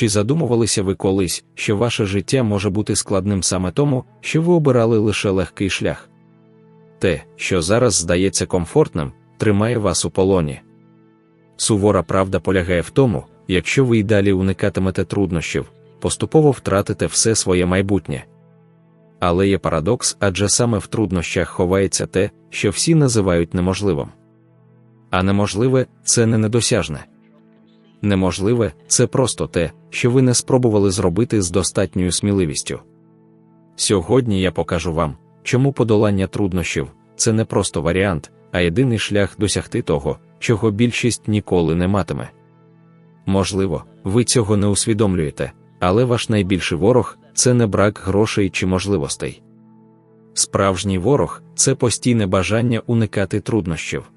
Чи задумувалися ви колись, що ваше життя може бути складним саме тому, що ви обирали лише легкий шлях? Те, що зараз здається комфортним, тримає вас у полоні. Сувора правда полягає в тому, якщо ви й далі уникатимете труднощів, поступово втратите все своє майбутнє. Але є парадокс, адже саме в труднощах ховається те, що всі називають неможливим. А неможливе це не недосяжне. Неможливе це просто те, що ви не спробували зробити з достатньою сміливістю. Сьогодні я покажу вам, чому подолання труднощів це не просто варіант, а єдиний шлях досягти того, чого більшість ніколи не матиме. Можливо, ви цього не усвідомлюєте, але ваш найбільший ворог це не брак грошей чи можливостей. Справжній ворог це постійне бажання уникати труднощів.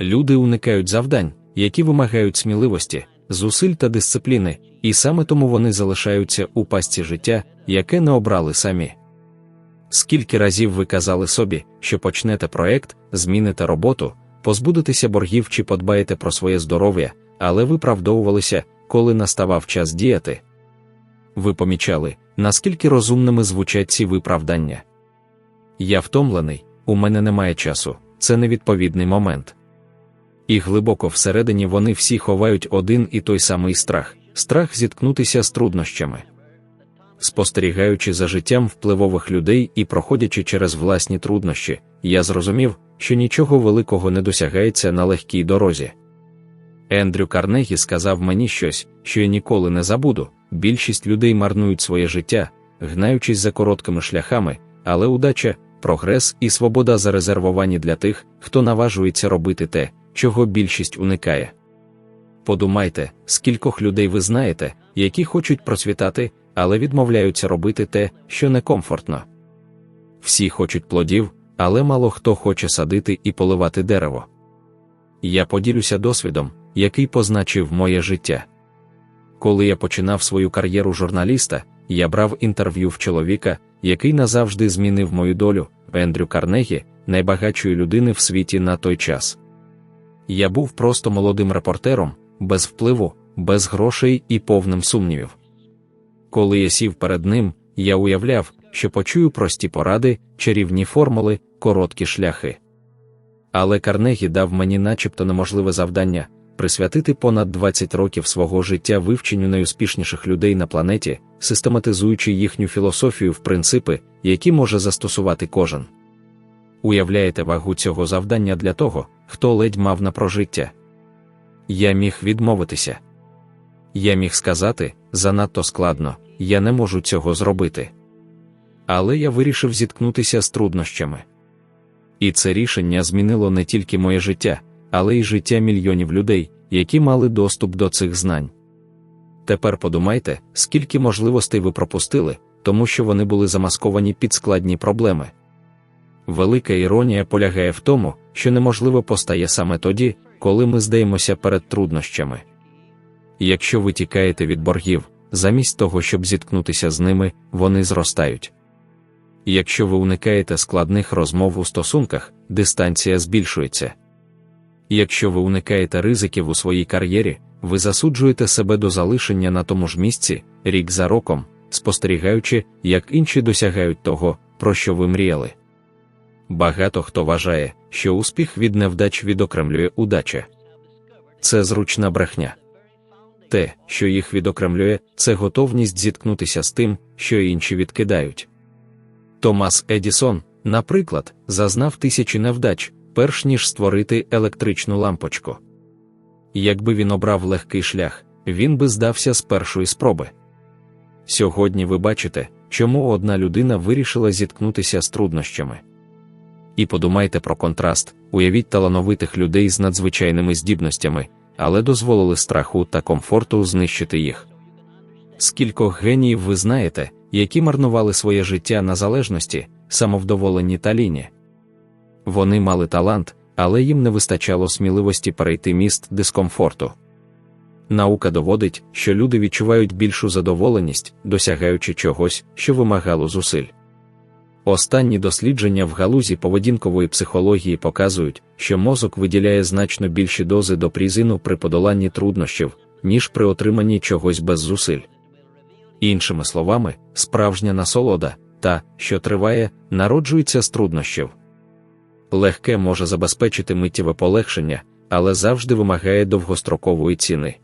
Люди уникають завдань, які вимагають сміливості, зусиль та дисципліни, і саме тому вони залишаються у пастці життя, яке не обрали самі. Скільки разів ви казали собі, що почнете проект, зміните роботу, позбудетеся боргів чи подбаєте про своє здоров'я, але виправдовувалися, коли наставав час діяти. Ви помічали, наскільки розумними звучать ці виправдання. Я втомлений, у мене немає часу, це невідповідний момент. І глибоко всередині вони всі ховають один і той самий страх страх зіткнутися з труднощами. Спостерігаючи за життям впливових людей і проходячи через власні труднощі, я зрозумів, що нічого великого не досягається на легкій дорозі. Ендрю Карнегі сказав мені щось, що я ніколи не забуду. Більшість людей марнують своє життя, гнаючись за короткими шляхами, але удача, прогрес і свобода зарезервовані для тих, хто наважується робити те, чого більшість уникає. Подумайте, скількох людей ви знаєте, які хочуть процвітати, але відмовляються робити те, що некомфортно. Всі хочуть плодів, але мало хто хоче садити і поливати дерево. Я поділюся досвідом, який позначив моє життя. Коли я починав свою кар'єру журналіста, я брав інтерв'ю в чоловіка, який назавжди змінив мою долю, Ендрю Карнегі, найбагатшої людини в світі на той час. Я був просто молодим репортером, без впливу, без грошей і повним сумнівів. Коли я сів перед ним, я уявляв, що почую прості поради, чарівні формули, короткі шляхи. Але Карнегі дав мені начебто неможливе завдання присвятити понад 20 років свого життя вивченню найуспішніших людей на планеті, систематизуючи їхню філософію в принципи, які може застосувати кожен. Уявляєте вагу цього завдання для того, хто ледь мав на прожиття? Я міг відмовитися. Я міг сказати занадто складно, я не можу цього зробити. Але я вирішив зіткнутися з труднощами. І це рішення змінило не тільки моє життя, але й життя мільйонів людей, які мали доступ до цих знань. Тепер подумайте, скільки можливостей ви пропустили, тому що вони були замасковані під складні проблеми. Велика іронія полягає в тому, що неможливо постає саме тоді, коли ми здаємося перед труднощами. Якщо ви тікаєте від боргів, замість того, щоб зіткнутися з ними, вони зростають. Якщо ви уникаєте складних розмов у стосунках, дистанція збільшується. Якщо ви уникаєте ризиків у своїй кар'єрі, ви засуджуєте себе до залишення на тому ж місці, рік за роком, спостерігаючи, як інші досягають того, про що ви мріяли. Багато хто вважає, що успіх від невдач відокремлює удача. Це зручна брехня. Те, що їх відокремлює, це готовність зіткнутися з тим, що інші відкидають. Томас Едісон, наприклад, зазнав тисячі невдач, перш ніж створити електричну лампочку. Якби він обрав легкий шлях, він би здався з першої спроби. Сьогодні ви бачите, чому одна людина вирішила зіткнутися з труднощами. І подумайте про контраст, уявіть талановитих людей з надзвичайними здібностями, але дозволили страху та комфорту знищити їх. Скількох геніїв ви знаєте, які марнували своє життя на залежності, самовдоволені та ліні. Вони мали талант, але їм не вистачало сміливості перейти міст дискомфорту. Наука доводить, що люди відчувають більшу задоволеність, досягаючи чогось, що вимагало зусиль. Останні дослідження в галузі поведінкової психології показують, що мозок виділяє значно більші дози допрізину при подоланні труднощів, ніж при отриманні чогось без зусиль. Іншими словами, справжня насолода, та, що триває, народжується з труднощів. Легке може забезпечити миттєве полегшення, але завжди вимагає довгострокової ціни.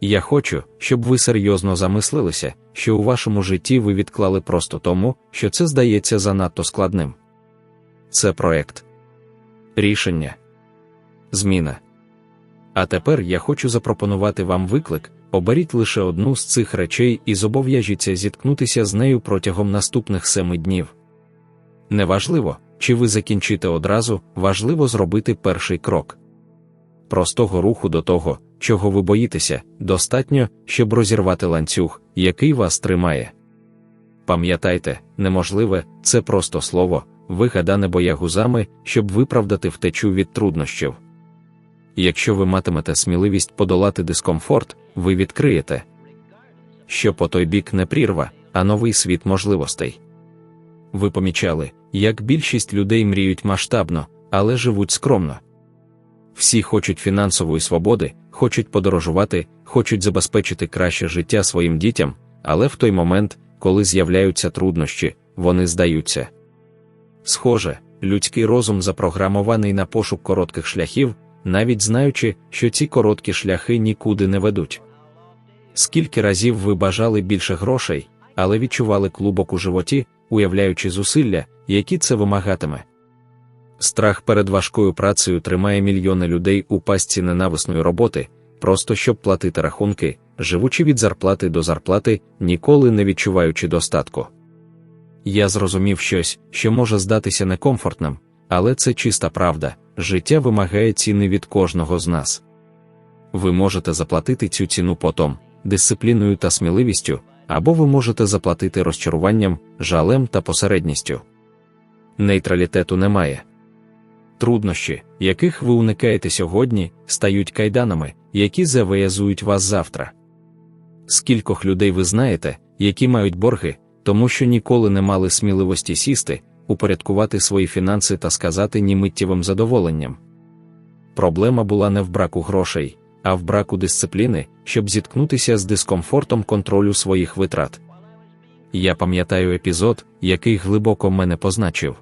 Я хочу, щоб ви серйозно замислилися, що у вашому житті ви відклали просто тому, що це здається занадто складним. Це проект, рішення, зміна. А тепер я хочу запропонувати вам виклик, оберіть лише одну з цих речей і зобов'яжіться зіткнутися з нею протягом наступних семи днів. Неважливо, чи ви закінчите одразу, важливо зробити перший крок. Простого руху до того, чого ви боїтеся, достатньо, щоб розірвати ланцюг, який вас тримає. Пам'ятайте, неможливе це просто слово, вигадане боягузами, щоб виправдати втечу від труднощів. Якщо ви матимете сміливість подолати дискомфорт, ви відкриєте, що по той бік не прірва, а новий світ можливостей. Ви помічали, як більшість людей мріють масштабно, але живуть скромно. Всі хочуть фінансової свободи, хочуть подорожувати, хочуть забезпечити краще життя своїм дітям, але в той момент, коли з'являються труднощі, вони здаються. Схоже, людський розум запрограмований на пошук коротких шляхів, навіть знаючи, що ці короткі шляхи нікуди не ведуть. Скільки разів ви бажали більше грошей, але відчували клубок у животі, уявляючи зусилля, які це вимагатиме. Страх перед важкою працею тримає мільйони людей у пастці ненависної роботи, просто щоб платити рахунки, живучи від зарплати до зарплати, ніколи не відчуваючи достатку. Я зрозумів щось, що може здатися некомфортним, але це чиста правда, життя вимагає ціни від кожного з нас. Ви можете заплатити цю ціну потом, дисципліною та сміливістю, або ви можете заплатити розчаруванням, жалем та посередністю. Нейтралітету немає. Труднощі, яких ви уникаєте сьогодні, стають кайданами, які завиязують вас завтра. Скількох людей ви знаєте, які мають борги, тому що ніколи не мали сміливості сісти, упорядкувати свої фінанси та сказати ні миттєвим задоволенням. Проблема була не в браку грошей, а в браку дисципліни, щоб зіткнутися з дискомфортом контролю своїх витрат. Я пам'ятаю епізод, який глибоко мене позначив.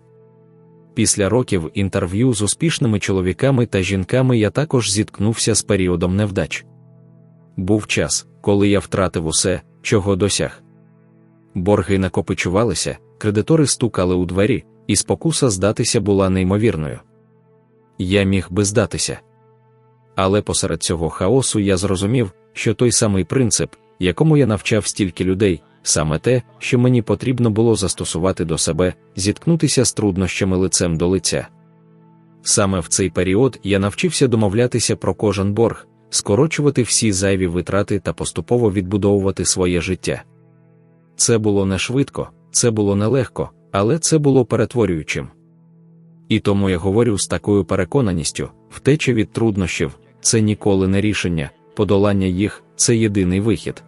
Після років інтерв'ю з успішними чоловіками та жінками я також зіткнувся з періодом невдач. Був час, коли я втратив усе, чого досяг. Борги накопичувалися, кредитори стукали у двері, і спокуса здатися була неймовірною. Я міг би здатися. Але посеред цього хаосу я зрозумів, що той самий принцип, якому я навчав стільки людей, саме те, що мені потрібно було застосувати до себе, зіткнутися з труднощами лицем до лиця. Саме в цей період я навчився домовлятися про кожен борг, скорочувати всі зайві витрати та поступово відбудовувати своє життя. Це було не швидко, це було нелегко, але це було перетворюючим. І тому я говорю з такою переконаністю: втеча від труднощів це ніколи не рішення, подолання їх це єдиний вихід.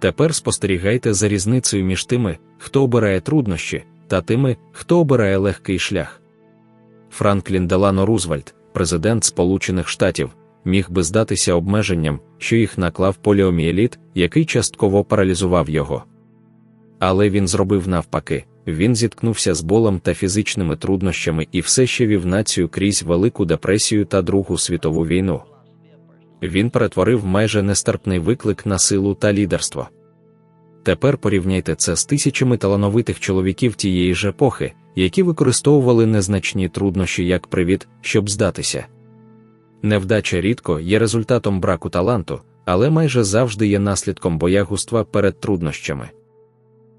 Тепер спостерігайте за різницею між тими, хто обирає труднощі, та тими, хто обирає легкий шлях. Франклін Делано Рузвельт, президент Сполучених Штатів, міг би здатися обмеженням, що їх наклав поліоміеліт, який частково паралізував його. Але він зробив навпаки, він зіткнувся з болем та фізичними труднощами і все ще вів націю крізь Велику депресію та Другу світову війну. Він перетворив майже нестерпний виклик на силу та лідерство. Тепер порівняйте це з тисячами талановитих чоловіків тієї ж епохи, які використовували незначні труднощі як привід, щоб здатися. Невдача рідко є результатом браку таланту, але майже завжди є наслідком боягуства перед труднощами.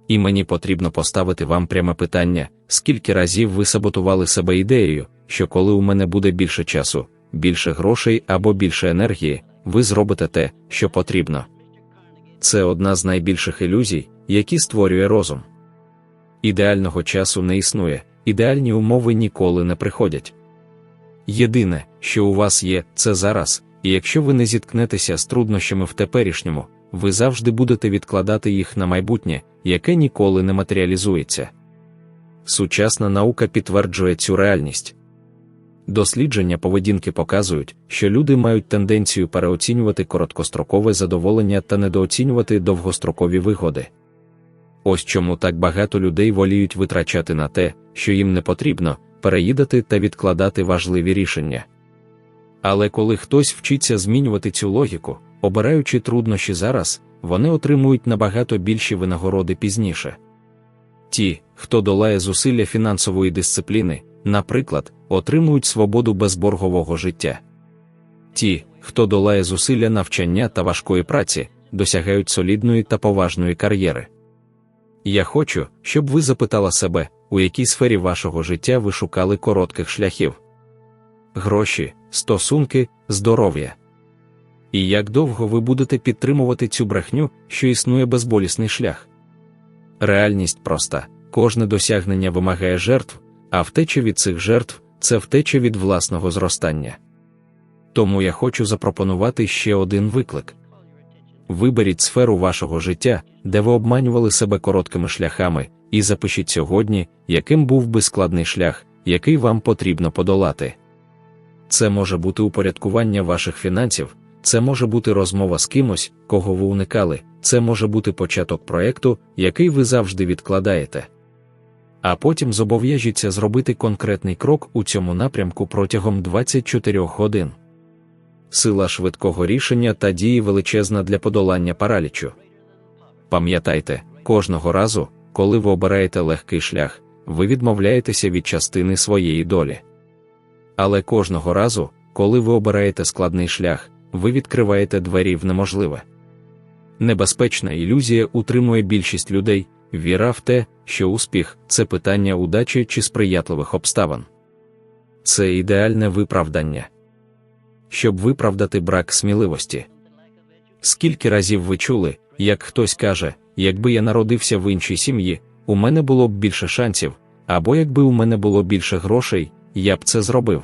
І мені потрібно поставити вам пряме питання, скільки разів ви саботували себе ідеєю, що коли у мене буде більше часу, більше грошей або більше енергії, ви зробите те, що потрібно. Це одна з найбільших ілюзій, які створює розум. Ідеального часу не існує, ідеальні умови ніколи не приходять. Єдине, що у вас є, це зараз, і якщо ви не зіткнетеся з труднощами в теперішньому, ви завжди будете відкладати їх на майбутнє, яке ніколи не матеріалізується. Сучасна наука підтверджує цю реальність. Дослідження поведінки показують, що люди мають тенденцію переоцінювати короткострокове задоволення та недооцінювати довгострокові вигоди. Ось чому так багато людей воліють витрачати на те, що їм не потрібно, переїдати та відкладати важливі рішення. Але коли хтось вчиться змінювати цю логіку, обираючи труднощі зараз, вони отримують набагато більші винагороди пізніше. Ті, хто долає зусилля фінансової дисципліни, наприклад, отримують свободу безборгового життя. Ті, хто долає зусилля навчання та важкої праці, досягають солідної та поважної кар'єри. Я хочу, щоб ви запитала себе, у якій сфері вашого життя ви шукали коротких шляхів гроші, стосунки, здоров'я. І як довго ви будете підтримувати цю брехню, що існує безболісний шлях? Реальність проста, кожне досягнення вимагає жертв, а втеча від цих жертв це втеча від власного зростання. Тому я хочу запропонувати ще один виклик. Виберіть сферу вашого життя, де ви обманювали себе короткими шляхами, і запишіть сьогодні, яким був би складний шлях, який вам потрібно подолати. Це може бути упорядкування ваших фінансів, це може бути розмова з кимось, кого ви уникали, це може бути початок проєкту, який ви завжди відкладаєте. А потім зобов'яжіться зробити конкретний крок у цьому напрямку протягом 24 годин. Сила швидкого рішення та дії величезна для подолання паралічу. Пам'ятайте, кожного разу, коли ви обираєте легкий шлях, ви відмовляєтеся від частини своєї долі. Але кожного разу, коли ви обираєте складний шлях, ви відкриваєте двері в неможливе. Небезпечна ілюзія утримує більшість людей, віра в те, що успіх це питання удачі чи сприятливих обставин. Це ідеальне виправдання. Щоб виправдати брак сміливості. Скільки разів ви чули, як хтось каже, якби я народився в іншій сім'ї, у мене було б більше шансів, або якби у мене було більше грошей, я б це зробив.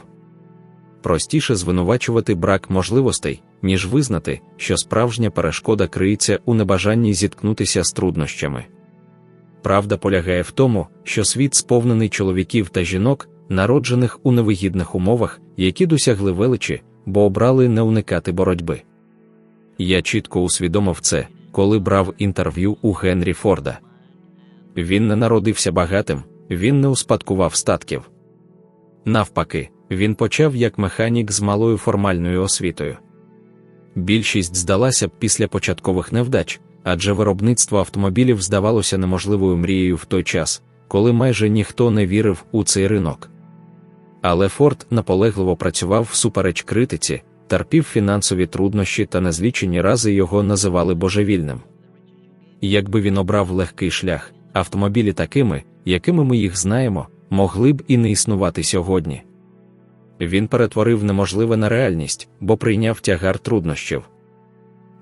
Простіше звинувачувати брак можливостей, ніж визнати, що справжня перешкода криється у небажанні зіткнутися з труднощами. Правда полягає в тому, що світ сповнений чоловіків та жінок, народжених у невигідних умовах, які досягли величі, бо обрали не уникати боротьби. Я чітко усвідомив це, коли брав інтерв'ю у Генрі Форда. Він не народився багатим, він не успадкував статків. Навпаки, він почав як механік з малою формальною освітою. Більшість здалася б після початкових невдач, адже виробництво автомобілів здавалося неможливою мрією в той час, коли майже ніхто не вірив у цей ринок. Але Форд наполегливо працював всупереч критиці, терпів фінансові труднощі та незлічені рази його називали божевільним. Якби він обрав легкий шлях, автомобілі такими, якими ми їх знаємо, могли б і не існувати сьогодні. Він перетворив неможливе на реальність, бо прийняв тягар труднощів.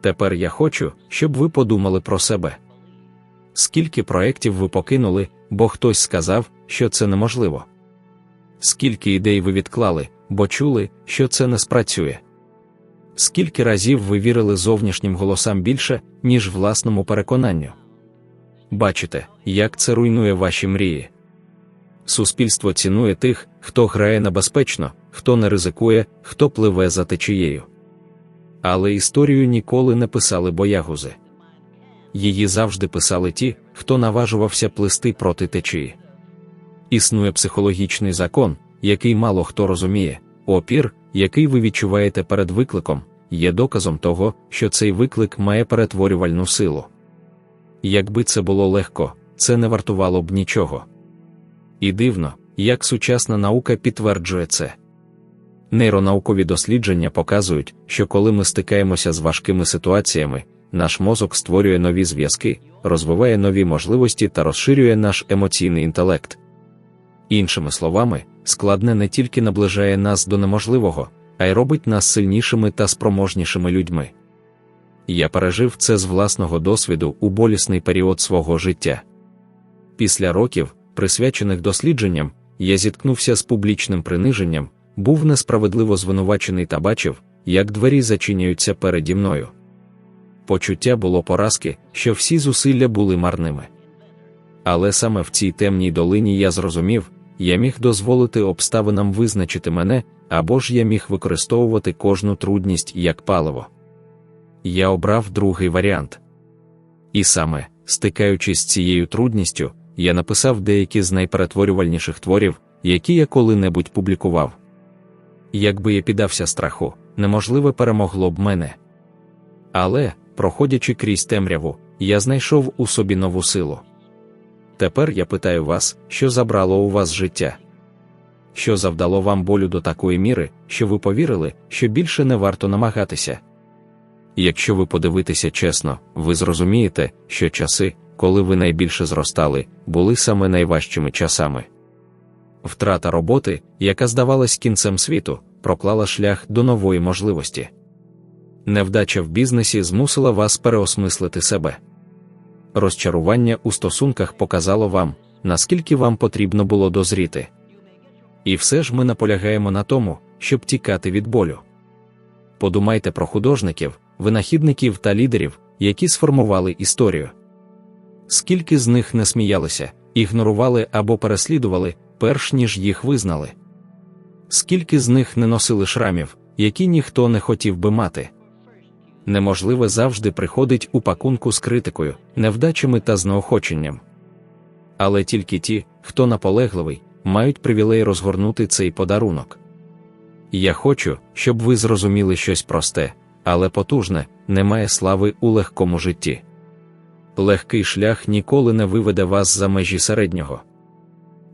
Тепер я хочу, щоб ви подумали про себе. Скільки проєктів ви покинули, бо хтось сказав, що це неможливо. Скільки ідей ви відклали, бо чули, що це не спрацює. Скільки разів ви вірили зовнішнім голосам більше, ніж власному переконанню? Бачите, як це руйнує ваші мрії. Суспільство цінує тих, хто грає небезпечно, хто не ризикує, хто пливе за течією. Але історію ніколи не писали боягузи. Її завжди писали ті, хто наважувався плисти проти течії. Існує психологічний закон, який мало хто розуміє, опір, який ви відчуваєте перед викликом, є доказом того, що цей виклик має перетворювальну силу. Якби це було легко, це не вартувало б нічого. І дивно, як сучасна наука підтверджує це. Нейронаукові дослідження показують, що коли ми стикаємося з важкими ситуаціями, наш мозок створює нові зв'язки, розвиває нові можливості та розширює наш емоційний інтелект. Іншими словами, складне не тільки наближає нас до неможливого, а й робить нас сильнішими та спроможнішими людьми. Я пережив це з власного досвіду у болісний період свого життя. Після років, присвячених дослідженням, я зіткнувся з публічним приниженням, був несправедливо звинувачений та бачив, як двері зачиняються переді мною. Почуття було поразки, що всі зусилля були марними. Але саме в цій темній долині я зрозумів, я міг дозволити обставинам визначити мене, або ж я міг використовувати кожну трудність як паливо. Я обрав другий варіант. І саме, стикаючись з цією трудністю, я написав деякі з найперетворювальніших творів, які я коли-небудь публікував. Якби я піддався страху, неможливе перемогло б мене. Але, проходячи крізь темряву, я знайшов у собі нову силу. Тепер я питаю вас, що забрало у вас життя? Що завдало вам болю до такої міри, що ви повірили, що більше не варто намагатися? Якщо ви подивитеся чесно, ви зрозумієте, що часи, коли ви найбільше зростали, були саме найважчими часами. Втрата роботи, яка здавалась кінцем світу, проклала шлях до нової можливості. Невдача в бізнесі змусила вас переосмислити себе. Розчарування у стосунках показало вам, наскільки вам потрібно було дозріти. І все ж ми наполягаємо на тому, щоб тікати від болю. Подумайте про художників, винахідників та лідерів, які сформували історію. Скільки з них не сміялися, ігнорували або переслідували, перш ніж їх визнали. Скільки з них не носили шрамів, які ніхто не хотів би мати. Неможливе завжди приходить у пакунку з критикою, невдачами та знеохоченням. Але тільки ті, хто наполегливий, мають привілей розгорнути цей подарунок. Я хочу, щоб ви зрозуміли щось просте, але потужне, немає слави у легкому житті. Легкий шлях ніколи не виведе вас за межі середнього.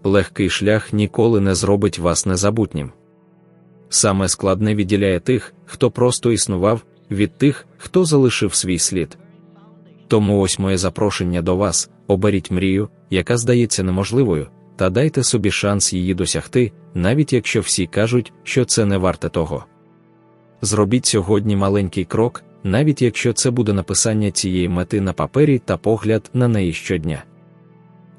Легкий шлях ніколи не зробить вас незабутнім. Саме складне відділяє тих, хто просто існував, від тих, хто залишив свій слід. Тому ось моє запрошення до вас: оберіть мрію, яка здається неможливою, та дайте собі шанс її досягти, навіть якщо всі кажуть, що це не варте того. Зробіть сьогодні маленький крок, навіть якщо це буде написання цієї мети на папері та погляд на неї щодня.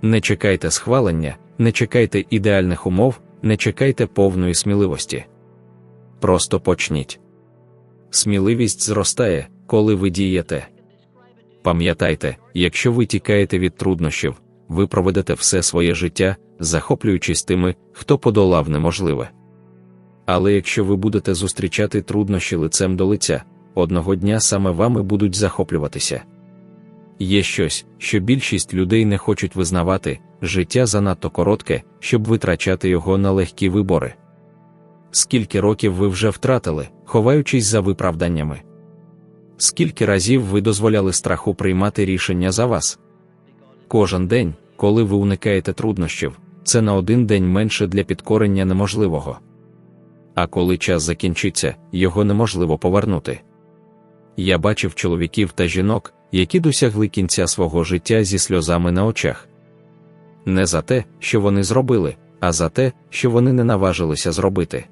Не чекайте схвалення, не чекайте ідеальних умов, не чекайте повної сміливості. Просто почніть. Сміливість зростає, коли ви дієте. Пам'ятайте, якщо ви тікаєте від труднощів, ви проведете все своє життя, захоплюючись тими, хто подолав неможливе. Але якщо ви будете зустрічати труднощі лицем до лиця, одного дня саме вами будуть захоплюватися. Є щось, що більшість людей не хочуть визнавати, життя занадто коротке, щоб витрачати його на легкі вибори. Скільки років ви вже втратили, ховаючись за виправданнями? Скільки разів ви дозволяли страху приймати рішення за вас? Кожен день, коли ви уникаєте труднощів, це на один день менше для підкорення неможливого. А коли час закінчиться, його неможливо повернути. Я бачив чоловіків та жінок, які досягли кінця свого життя зі сльозами на очах. Не за те, що вони зробили, а за те, що вони не наважилися зробити.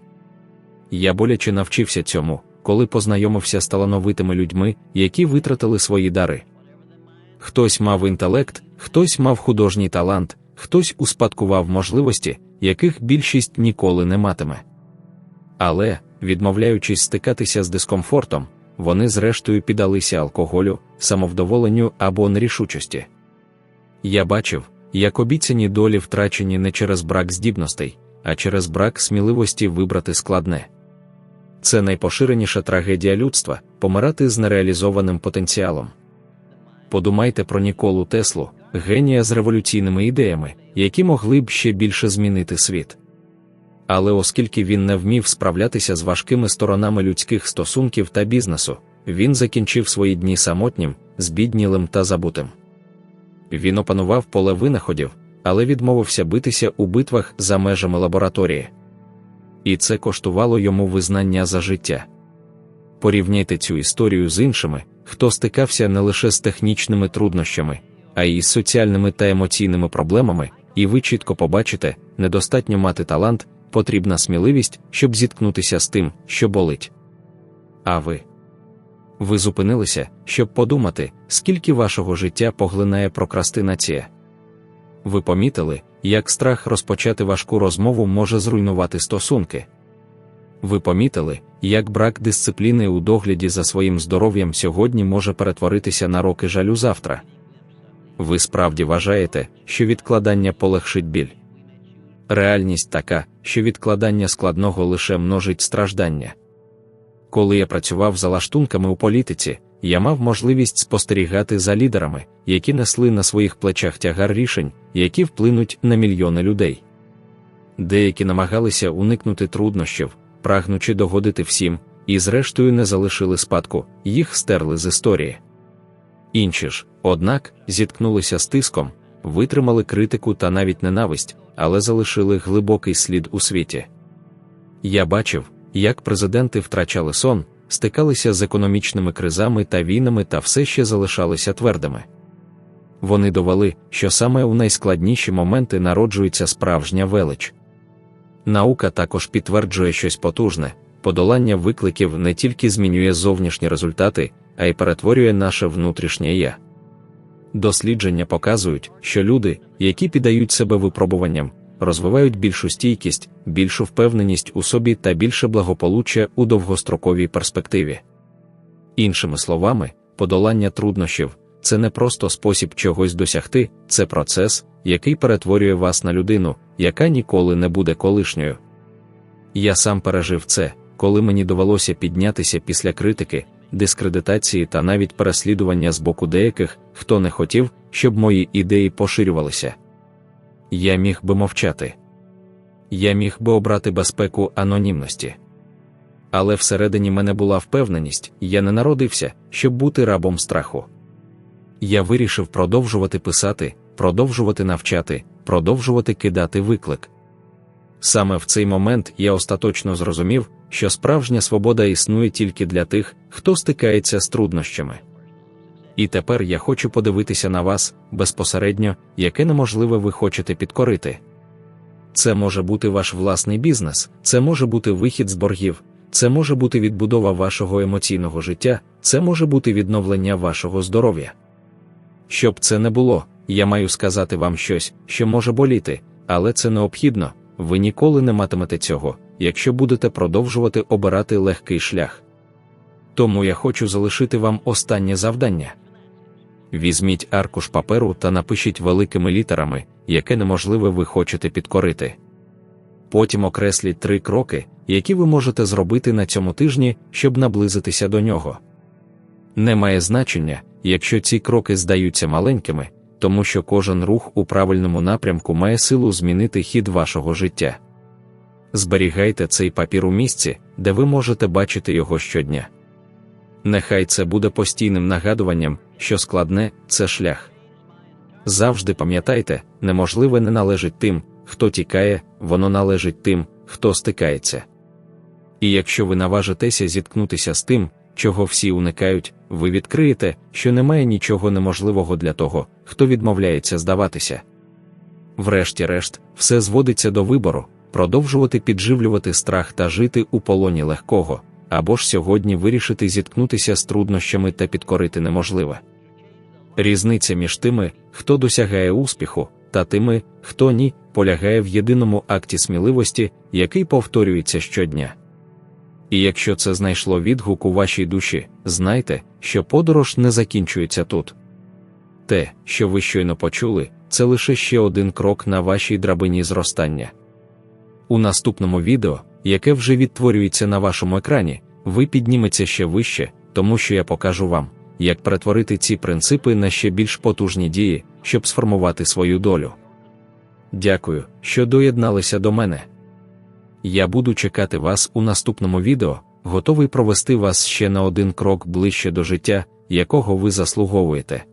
Я боляче навчився цьому, коли познайомився з талановитими людьми, які витратили свої дари. Хтось мав інтелект, хтось мав художній талант, хтось успадкував можливості, яких більшість ніколи не матиме. Але, відмовляючись стикатися з дискомфортом, вони зрештою піддалися алкоголю, самовдоволенню або нерішучості. Я бачив, як обіцяні долі втрачені не через брак здібностей, а через брак сміливості вибрати складне. Це найпоширеніша трагедія людства помирати з нереалізованим потенціалом. Подумайте про Ніколу Теслу, генія з революційними ідеями, які могли б ще більше змінити світ. Але оскільки він не вмів справлятися з важкими сторонами людських стосунків та бізнесу, він закінчив свої дні самотнім, збіднілим та забутим. Він опанував поле винаходів, але відмовився битися у битвах за межами лабораторії. І це коштувало йому визнання за життя. Порівняйте цю історію з іншими, хто стикався не лише з технічними труднощами, а й з соціальними та емоційними проблемами, і ви чітко побачите, недостатньо мати талант, потрібна сміливість, щоб зіткнутися з тим, що болить. А ви? Ви зупинилися, щоб подумати, скільки вашого життя поглинає прокрастинація. Ви помітили, як страх розпочати важку розмову може зруйнувати стосунки. Ви помітили, як брак дисципліни у догляді за своїм здоров'ям сьогодні може перетворитися на роки жалю завтра. Ви справді вважаєте, що відкладання полегшить біль. Реальність така, що відкладання складного лише множить страждання. Коли я працював за лаштунками у політиці, я мав можливість спостерігати за лідерами, які несли на своїх плечах тягар рішень, які вплинуть на мільйони людей. Деякі намагалися уникнути труднощів, прагнучи догодити всім, і, зрештою, не залишили спадку, їх стерли з історії. Інші ж, однак, зіткнулися з тиском, витримали критику та навіть ненависть, але залишили глибокий слід у світі. Я бачив, як президенти втрачали сон, стикалися з економічними кризами та війнами та все ще залишалися твердими. Вони довели, що саме у найскладніші моменти народжується справжня велич. Наука також підтверджує щось потужне, подолання викликів не тільки змінює зовнішні результати, а й перетворює наше внутрішнє я. Дослідження показують, що люди, які піддають себе випробуванням, розвивають більшу стійкість, більшу впевненість у собі та більше благополуччя у довгостроковій перспективі. Іншими словами, подолання труднощів це не просто спосіб чогось досягти, це процес, який перетворює вас на людину, яка ніколи не буде колишньою. Я сам пережив це, коли мені довелося піднятися після критики, дискредитації та навіть переслідування з боку деяких, хто не хотів, щоб мої ідеї поширювалися. Я міг би мовчати. Я міг би обрати безпеку анонімності. Але всередині мене була впевненість, я не народився, щоб бути рабом страху. Я вирішив продовжувати писати, продовжувати навчати, продовжувати кидати виклик. Саме в цей момент я остаточно зрозумів, що справжня свобода існує тільки для тих, хто стикається з труднощами. І тепер я хочу подивитися на вас безпосередньо, яке неможливе ви хочете підкорити. Це може бути ваш власний бізнес, це може бути вихід з боргів, це може бути відбудова вашого емоційного життя, це може бути відновлення вашого здоров'я. Щоб це не було, я маю сказати вам щось, що може боліти, але це необхідно, ви ніколи не матимете цього, якщо будете продовжувати обирати легкий шлях. Тому я хочу залишити вам останнє завдання. Візьміть аркуш паперу та напишіть великими літерами, яке неможливе ви хочете підкорити. Потім окресліть три кроки, які ви можете зробити на цьому тижні, щоб наблизитися до нього. Не має значення, якщо ці кроки здаються маленькими, тому що кожен рух у правильному напрямку має силу змінити хід вашого життя. Зберігайте цей папір у місці, де ви можете бачити його щодня. Нехай це буде постійним нагадуванням, що складне це шлях. Завжди пам'ятайте, неможливе не належить тим, хто тікає, воно належить тим, хто стикається. І якщо ви наважитеся зіткнутися з тим, чого всі уникають, ви відкриєте, що немає нічого неможливого для того, хто відмовляється здаватися. Врешті-решт, все зводиться до вибору продовжувати підживлювати страх та жити у полоні легкого, або ж сьогодні вирішити зіткнутися з труднощами та підкорити неможливе. Різниця між тими, хто досягає успіху, та тими, хто ні, полягає в єдиному акті сміливості, який повторюється щодня. І якщо це знайшло відгук у вашій душі, знайте, що подорож не закінчується тут. Те, що ви щойно почули, це лише ще один крок на вашій драбині зростання. У наступному відео, яке вже відтворюється на вашому екрані, ви підніметеся ще вище, тому що я покажу вам, як перетворити ці принципи на ще більш потужні дії, щоб сформувати свою долю. Дякую, що доєдналися до мене. Я буду чекати вас у наступному відео, готовий провести вас ще на один крок ближче до життя, якого ви заслуговуєте.